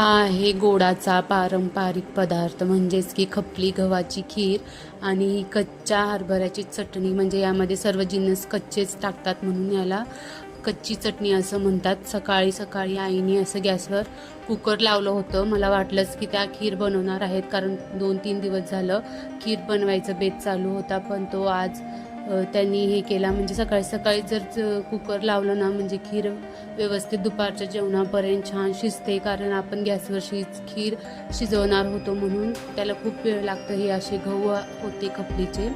हा आहे गोडाचा पारंपरिक पदार्थ म्हणजेच की खपली गव्हाची खीर आणि ही कच्च्या हरभऱ्याची चटणी म्हणजे यामध्ये सर्व जिन्नस कच्चेच टाकतात म्हणून याला कच्ची चटणी असं म्हणतात. सकाळी सकाळी आईने असं गॅसवर कुकर लावलं होतं. मला वाटलंच की त्या खीर बनवणार आहेत कारण दोन तीन दिवस झालं खीर बनवायचं बेत चालू होता पण तो आज त्यांनी हे केला. म्हणजे सकाळी सकाळी जर कुकर लावलं ना म्हणजे खीर व्यवस्थित दुपारच्या जेवणापर्यंत छान शिजते. कारण आपण गॅसवर शिज खीर शिजवणार होतो म्हणून त्याला खूप वेळ लागतं. हे असे गहू होते खपलीचे.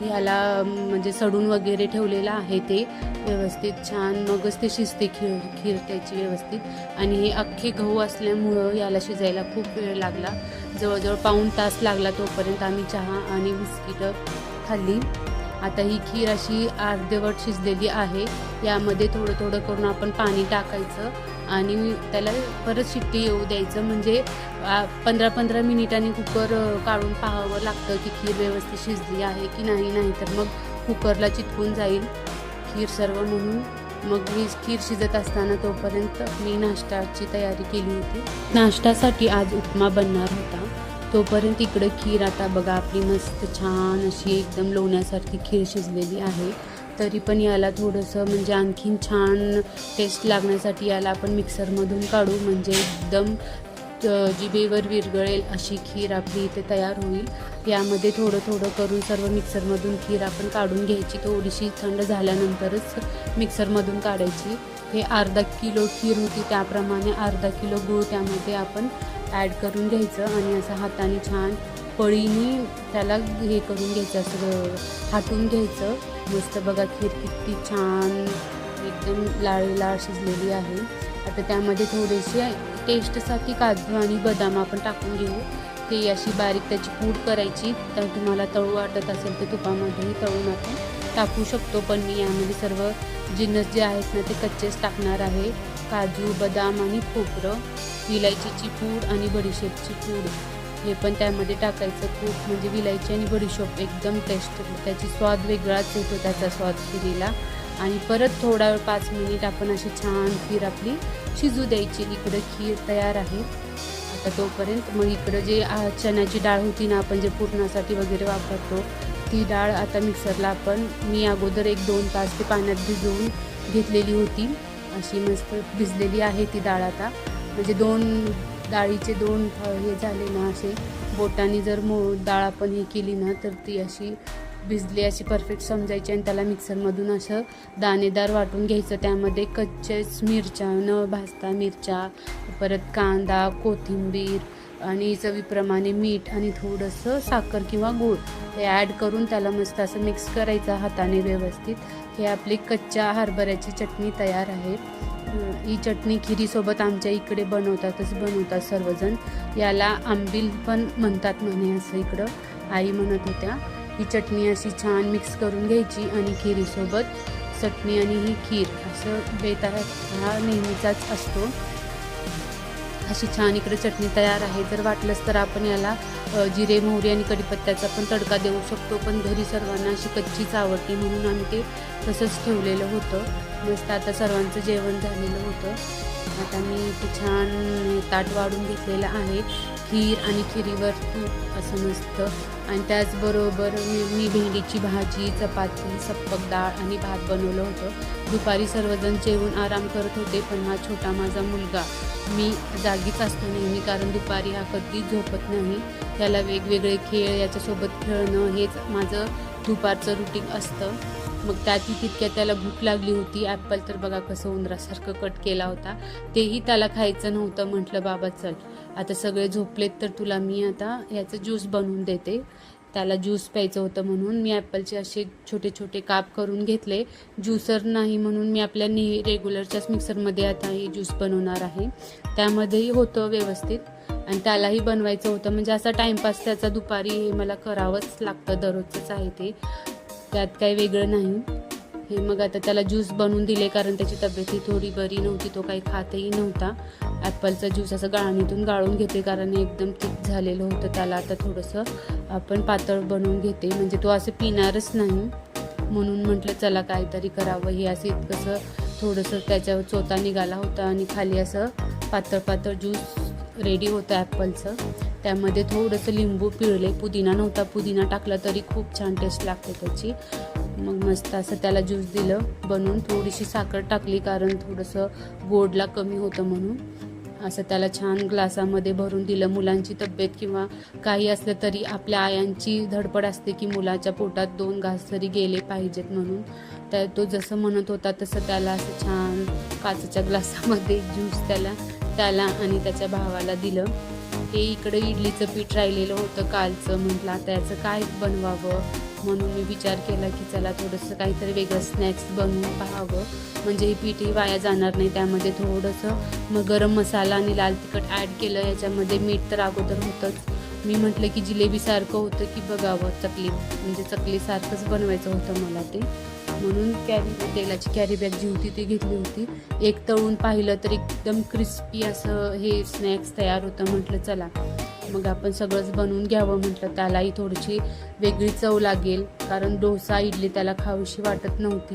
ह्याला म्हणजे सडून वगैरे ठेवलेलं आहे ते व्यवस्थित. छान मगच ते शिजते खीर खीर त्याची व्यवस्थित. आणि हे अख्खे गहू असल्यामुळं याला शिजायला खूप वेळ लागला. जवळजवळ पाऊण तास लागला तोपर्यंत आम्ही चहा आणि बिस्किटं खाल्ली. आता ही खीर अशी अर्धवट शिजलेली आहे. यामध्ये थोडं थोडं करून आपण पाणी टाकायचं आणि त्याला परत शिट्टी येऊ द्यायचं. म्हणजे पंधरा पंधरा मिनिटांनी कुकर काढून पाहावं लागतं की खीर व्यवस्थित शिजली आहे की नाही. नाही तर मग कुकरला चिटकून जाईल खीर सर्व म्हणून. मग मी खीर शिजत असताना तोपर्यंत मी नाश्त्याची तयारी केली होती. नाश्त्यासाठी आज उपमा बनणार होता. तोपर्यंत इकडं खीर आता बघा आपली मस्त छान अशी एकदम लोण्यासारखी खीर शिजलेली आहे. तरी पण याला थोडंसं म्हणजे आणखीन छान टेस्ट लागण्यासाठी याला आपण मिक्सरमधून काढू. म्हणजे एकदम अ, जिभेवर विरघळेल अशी खीर आपली इथे तयार होईल. यामध्ये थोडं थोडं करून सर्व मिक्सरमधून खीर आपण काढून घ्यायची. थोडीशी थंड झाल्यानंतरच मिक्सरमधून काढायची. हे अर्धा किलो खीर होती त्याप्रमाणे अर्धा किलो गूळ त्यामध्ये आपण ॲड करून घ्यायचं आणि असं हाताने छान पळीने त्याला हे करून घ्यायचं असं हाटून घ्यायचं. मस्त बघा खीर किती छान एकदम लाळी लाळ शिजलेली आहे. आता त्यामध्ये थोडेसे टेस्टसाठी काजू आणि बदाम आपण टाकून घेऊ. ते अशी बारीक त्याची पूड करायची. तर तुम्हाला तळू वाटत असेल तर तुपामध्येही तळून आपण टाकू शकतो. पण मी यामध्ये सर्व जिन्नस जे आहेत ना ते कच्चेच टाकणार आहे. काजू बदाम आणि खोबरं इलायचीची पूड आणि बडीशेपची पूड. हे पण त्यामध्ये टाकायचं खूप म्हणजे विलायची आणि बडीशोप एकदम टेस्ट त्याची स्वाद वेगळाच येतो त्याचा स्वाद खिरीला आणि परत थोडा वेळ पाच मिनिट आपण अशी छान खीर आपली शिजू द्यायची. इकडं खीर तयार आहे. आता तोपर्यंत मग इकडं जे चण्याची डाळ होती ना आपण जे पुरणासाठी वगैरे वापरतो ती डाळ आता मिक्सरला आपण मी अगोदर एक दोन तास ते पाण्यात भिजवून घेतलेली होती. अशी मस्त भिजलेली आहे ती डाळ आता. म्हणजे दोन डाळीचे दोन हे झाले ना असे. बोटाने जर मो डाळ आपण हे केली ना तर ती अशी भिजली अशी परफेक्ट समजायची आणि त्याला मिक्सरमधून असं दाणेदार वाटून घ्यायचं. त्यामध्ये कच्चेच मिरच्या न भाजता मिरच्या परत कांदा कोथिंबीर आणि चवीप्रमाणे मीठ आणि थोडंसं साखर किंवा गूळ हे ॲड करून त्याला मस्त असं मिक्स करायचं हाताने व्यवस्थित. हे आपली कच्च्या हरभऱ्याची चटणी तयार आहे. ही चटणी खिरीसोबत आमच्या इकडे बनवतातच बनवतात सर्वजण. याला आंबील पण म्हणतात म्हणे असं इकडं. आई म्हणत होत्या ही चटणी अशी छान मिक्स करून घ्यायची आणि खिरीसोबत चटणी आणि ही खीर. असं बेत हा नेहमीचाच असतो. अशी छान इकडे चटणी तयार आहे. जर वाटलंच तर आपण याला जिरे मोहरी आणि कढीपत्त्याचा पण तडका देऊ शकतो. पण घरी सर्वांना अशी कच्चीच आवडते म्हणून आम्ही ते तसंच ठेवलेलं होतं. मस्त आता सर्वांचं जेवण झालेलं होतं. आता मी ते छान ताट वाढून घेतलेलं आहे. खीर आणि खिरीवर तूप असं नसतं. आणि त्याचबरोबर मी मी भेंडीची भाजी चपाती सप्पक डाळ आणि भात बनवलं होतं. दुपारी सर्वजण जेवून आराम करत होते पण हा छोटा माझा मुलगा. मी जागीच असतो नेहमी कारण दुपारी हा कधीच झोपत नाही. त्याला वेगवेगळे खेळ याच्यासोबत खेळणं हेच माझं दुपारचं रुटीन असतं. मग त्याची तितक्या त्याला भूक लागली होती. ॲपल तर बघा कसं उंदरासारखं कट केला होता. तेही त्याला खायचं नव्हतं. म्हटलं बाबा चल. आता सगळे झोपलेत तर तुला मी आता याचा ज्यूस बनवून देते. त्याला ज्यूस प्यायचं होतं म्हणून मी ॲपलचे असे छोटे छोटे काप करून घेतले. ज्युसर नाही म्हणून मी आपल्या नि रेग्युलरच्याच मिक्सरमध्ये आता हे ज्यूस बनवणार आहे. त्यामध्येही होतं व्यवस्थित. आणि त्यालाही बनवायचं होतं. म्हणजे असा टाईमपास त्याचा दुपारी हे मला करावंच लागतं. दररोजच आहे ते. त्यात काही वेगळं नाही. हे मग आता त्याला ज्यूस बनवून दिले कारण त्याची तब्येतही थोडी बरी नव्हती. तो काही खातही नव्हता. ॲपलचा ज्यूस असं गाळणीतून गाळून घेते कारण एकदम थिक झालेलं होतं त्याला. आता थोडंसं आपण पातळ बनवून घेते. म्हणजे तो असं पिणारच नाही. म्हणून म्हटलं चला काहीतरी करावं. हे असं इतकंसं थोडंसं त्याच्यावर चोता निघाला होता आणि खाली असं पातळ पातळ ज्यूस रेडी होतं ॲपलचं. त्यामध्ये थोडंसं लिंबू पिळले. पुदिना नव्हता. पुदिना टाकला तरी खूप छान टेस्ट लागते त्याची. मग मस्त असं त्याला ज्यूस दिलं. बनवून थोडीशी साखर टाकली कारण थोडंसं गोडला कमी होतं म्हणून. असं त्याला छान ग्लासामध्ये भरून दिलं. मुलांची तब्येत किंवा काही असलं तरी आपल्या आयांची धडपड असते की मुलाच्या पोटात दोन घास तरी गेले पाहिजेत म्हणून. तर तो जसं म्हणत होता तसं त्याला असं छान काचेच्या ग्लासामध्ये ज्यूस त्याला त्याला आणि त्याच्या भावाला दिलं. हे इकडं इडलीचं पीठ राहिलेलं होतं कालचं. म्हटलं आता याचं काय बनवावं? म्हणून मी विचार केला की चला थोडंसं काहीतरी वेगळं स्नॅक्स बनवून पाहावं. म्हणजे ही पीठही वाया जाणार नाही त्यामध्ये थोडंसं मग गरम मसाला आणि लाल तिखट ॲड केलं याच्यामध्ये मीठ तर अगोदर होतंच. मी म्हटलं की जिलेबीसारखं होतं की बघावं चकली म्हणजे चकलीसारखंच बनवायचं होतं मला ते. म्हणून कॅरी तेलाची कॅरी बॅग जी होती ती घेतली होती. एक तळून पाहिलं तर एकदम क्रिस्पी असं हे स्नॅक्स तयार होतं. म्हटलं चला मग आपण सगळंच बनवून घ्यावं म्हटलं. त्यालाही थोडीशी वेगळी चव लागेल कारण डोसा इडली त्याला खाऊशी वाटत नव्हती.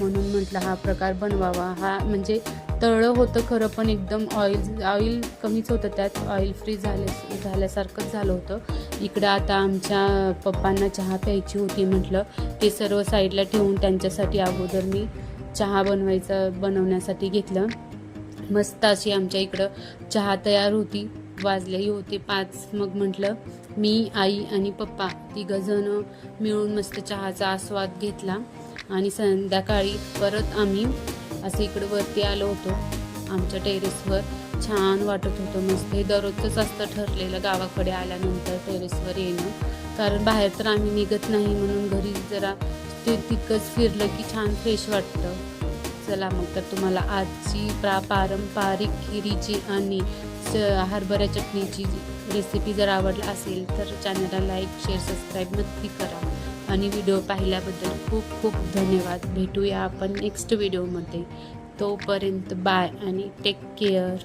म्हणून म्हटलं हा प्रकार बनवावा. हा म्हणजे तळं होतं खरं पण एकदम ऑइल ऑइल कमीच होतं त्यात. ऑइल फ्री झाले झाल्यासारखंच झालं होतं. इकडं आता आमच्या पप्पांना चहा प्यायची होती म्हटलं. ते सर्व साईडला ठेवून त्यांच्यासाठी अगोदर मी चहा बनवायचं बनवण्यासाठी घेतलं. मस्त अशी आमच्या इकडं चहा तयार होती. वाजलेही होते पाच. मग म्हटलं मी आई आणि पप्पा तिघंजणं मिळून मस्त चहाचा आस्वाद घेतला. आणि संध्याकाळी परत आम्ही असं इकडं वरती आलो होतो. आमच्या टेरेसवर छान वाटत होतं मस्त. हे दररोजच असतं ठरलेलं गावाकडे आल्यानंतर टेरेसवर येणं. कारण बाहेर तर आम्ही निघत नाही म्हणून घरी जरा ते तितकंच फिरलं की छान फ्रेश वाटतं. चला मग तर तुम्हाला आजची प्रा पारंपरिक खिरीची आणि च- हरभरा चटणीची रेसिपी जर आवडला असेल तर चॅनलला लाईक शेअर सबस्क्राईब नक्की करा. आणि व्हिडिओ पाहिल्याबद्दल खूप खूप धन्यवाद. भेटूया आपण नेक्स्ट व्हिडिओमध्ये तोपर्यंत बाय आणि टेक केअर